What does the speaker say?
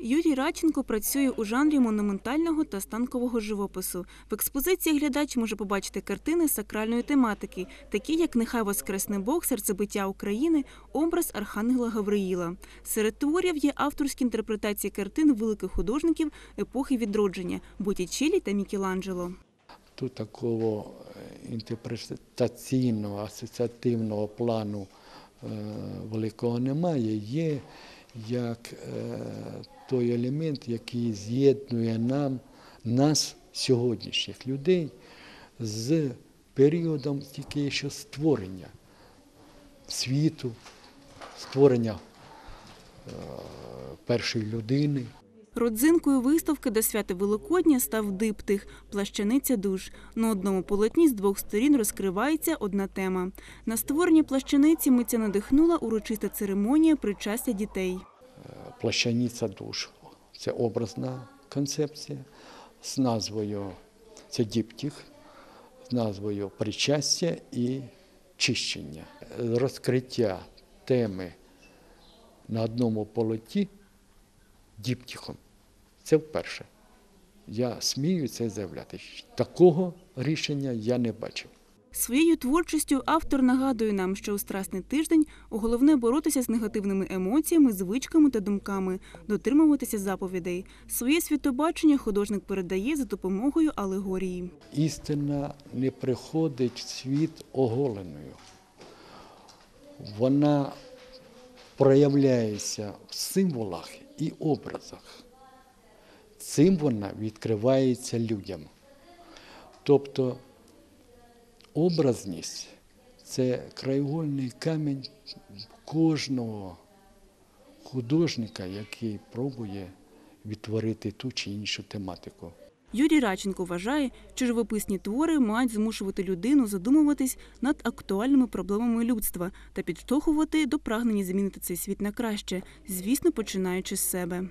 Юрій Радченко працює у жанрі монументального та станкового живопису. В експозиції глядач може побачити картини сакральної тематики, такі як Нехай воскресне Бог, серцебиття України, образ Архангела Гавриїла. Серед творів є авторські інтерпретації картин великих художників епохи відродження Боттічелі та Мікеланджело. Тут такого е, інтерпретаційного, асоціативного плану е, великого немає. Є як е, той елемент, який з'єднує нам, нас, сьогоднішніх людей, з періодом тільки ще створення світу, створення е, першої людини. Родзинкою виставки до свята Великодня став диптих плащаниця душ. На одному полотні з двох сторін розкривається одна тема. На створення плащаниці митця надихнула урочиста церемонія причастя дітей. плащаниця душ. Це образна концепція з назвою це діптіх, з назвою причастя і чищення. Розкриття теми на одному полоті діптіхом. Це вперше. Я смію це заявляти. Такого рішення я не бачив. Своєю творчістю автор нагадує нам, що у страсний тиждень головне боротися з негативними емоціями, звичками та думками, дотримуватися заповідей. Своє світобачення художник передає за допомогою алегорії. Істина не приходить в світ оголеною. Вона проявляється в символах і образах. Цим вона відкривається людям. Тобто образність це краєгольний камінь кожного художника, який пробує відтворити ту чи іншу тематику. Юрій Радченко вважає, що живописні твори мають змушувати людину задумуватись над актуальними проблемами людства та підштовхувати до прагнення змінити цей світ на краще, звісно, починаючи з себе.